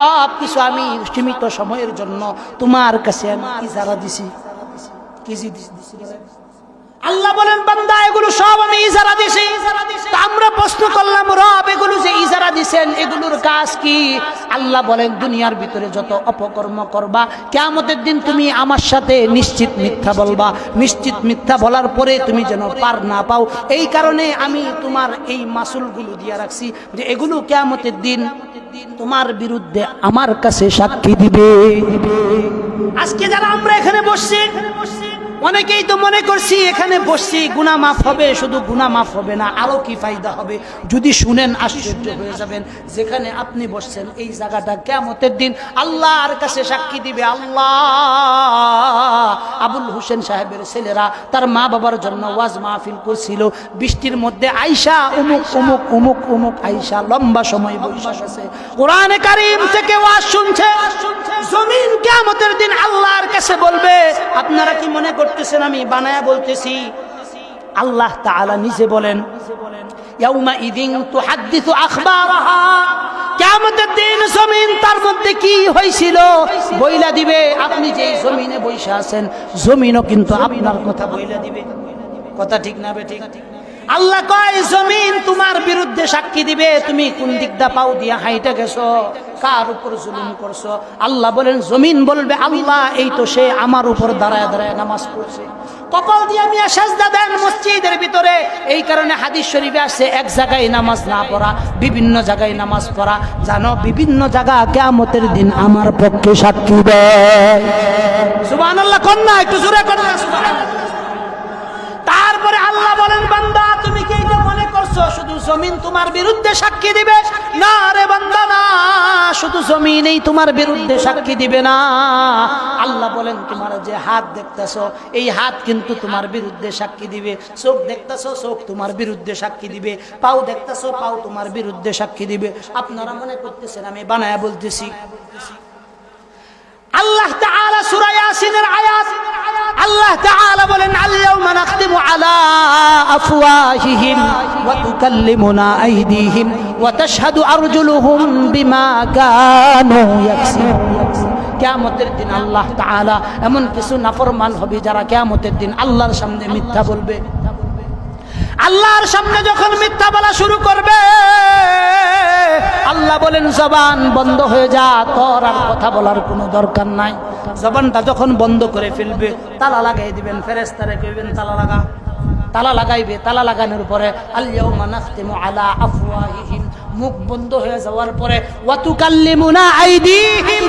সব কিছু আমি সীমিত সময়ের জন্য তোমার কাছে আমি ইজারা দিছি। দিছি- আল্লাহ বলেন, বান্দা, এগুলো সব আমি ইজারা দিছি। আমরা প্রশ্ন করলাম দিছেন এগুলোর কাজ কি? আল্লাহ বলেন, দুনিয়ার ভিতরে যত অপকর্ম করবা, কেয়ামতের দিন তুমি আমার সাথে নিশ্চিত মিথ্যা বলবা। নিশ্চিত মিথ্যা বলার পরে তুমি যেন পার না পাও। এই কারণে আমি তোমার এই মাসুলগুলো দিয়ে রাখছি যে এগুলো কেয়ামতের দিন তোমার বিরুদ্ধে আমার কাছে সাক্ষী দিবে। আজকে যারা আমরা এখানে বসছি এখানে বসছি অনেকেই তো মনে করছি, এখানে বসছি গুনা মাফ হবে, শুধু গুনা মাফ হবে না, আরও কি ফায়দা হবে? যদি শুনেন, আশ্চর্য হয়ে যাবেন। যেখানে আপনি বসছেন, এই জায়গাটা কেমতের দিন আল্লাহর কাছে সাক্ষী দিবে। আল্লাহ! আবুল হোসেন সাহেবের ছেলেরা, তার মা বাবার জন্য ওয়াজ মাহফিল করছিল। বৃষ্টির মধ্যে আইসা উমুক উমুক উমুক উমুক আইসা লম্বা সময় বৈশা গেছে। কোরআনে কারিম থেকে ওয়াজ শুনছে। জমিন কেমতের দিন আল্লাহর কাছে বলবে আপনারা কি মনে করতেছেন আমি বানায়া বলতেছি? আল্লাহ তাআলা নিজে বলেন, ইয়াউমা ইদিন তুহাদ্দিসু কিয়ামতের দিন জমিন তার মধ্যে কি হয়েছিল বইলা দিবে, আপনি যেই জমিনে বসে আছেন, জমিনও কিন্তু আপনার কথা বইলা দিবে। কথা ঠিক না বে ঠিক? আল্লাহ কয়, জমিন তোমার বিরুদ্ধে সাক্ষী দিবে, তুমি কোন দিকটা পাও দিয়া হাইটা গেছো? কার উপর জুলুম করছ? আল্লাহ বলেন, জমিন বলবে, আল্লাহ, এই তো সে আমার উপর দাঁড়ায় দাঁড়ায় নামাজ পড়ছে। কপাল দিয়ে মিয়া সাজদা দেন মসজিদের ভিতরে। এই কারণে হাদিস শরীফে আসছে এক জায়গায় নামাজ না পড়া, বিভিন্ন জায়গায় নামাজ পড়া। জানো বিভিন্ন জায়গা কেয়ামতের দিন আমার পক্ষে সাক্ষী দেয়। সুবহানাল্লাহ, কন্যা, একটু জোরে কন্যা তারপরে আল্লাহ বলেন, বান্দা জমিন তোমার বিরুদ্ধে সাক্ষী দিবে। না রে বান্দা, না, শুধু জমিনেই তোমার বিরুদ্ধে সাক্ষী দিবে না। আল্লাহ বলেন, তোমার যে হাত দেখতেছো, এই হাত কিন্তু তোমার বিরুদ্ধে সাক্ষী দিবে। চোখ দেখতেছো, চোখ তোমার বিরুদ্ধে সাক্ষী দিবে। পাও দেখতেছো, পাও তোমার বিরুদ্ধে সাক্ষী দিবে। আপনারা মনে করতেছেন, আমি বানায়া বলতেছি। আল্লাহ তাআলা সূরা ইয়াসিনের আয়াত, আল্লাহ তাআলা বলেন আল-ইয়াওমা নাখতিমু আলা আফওয়াহিহিম। ওয়া أيديهم وتشهد أرجلهم بما كانوا বিমা কেয়ামতের দিন আল্লাহ তাআলা এমন কিছু নাফরমান হবে যারা কেয়ামতের দিন আল্লাহর সামনে মিথ্যা বলবে। আল্লাহর সামনে যখন মিথ্যা বলা শুরু করবে আল্লাহ বলেন, জবান বন্ধ হয়ে যা, তোর আর কথা বলার কোনো দরকার নাই। জবানটা যখন বন্ধ করে ফেলবে, তালা লাগাই দিবেন ফেরেস্তারে কইবেন, তালা লাগা। তালা লাগাইবে, তালা লাগানোর পরে আল্লাহ মানাস্তিমু আলা আফওয়াহিহিম। মুখ বন্ধ হয়ে যাওয়ার পরে ওয়াতুকাল্লিমুনা আইদিহিম।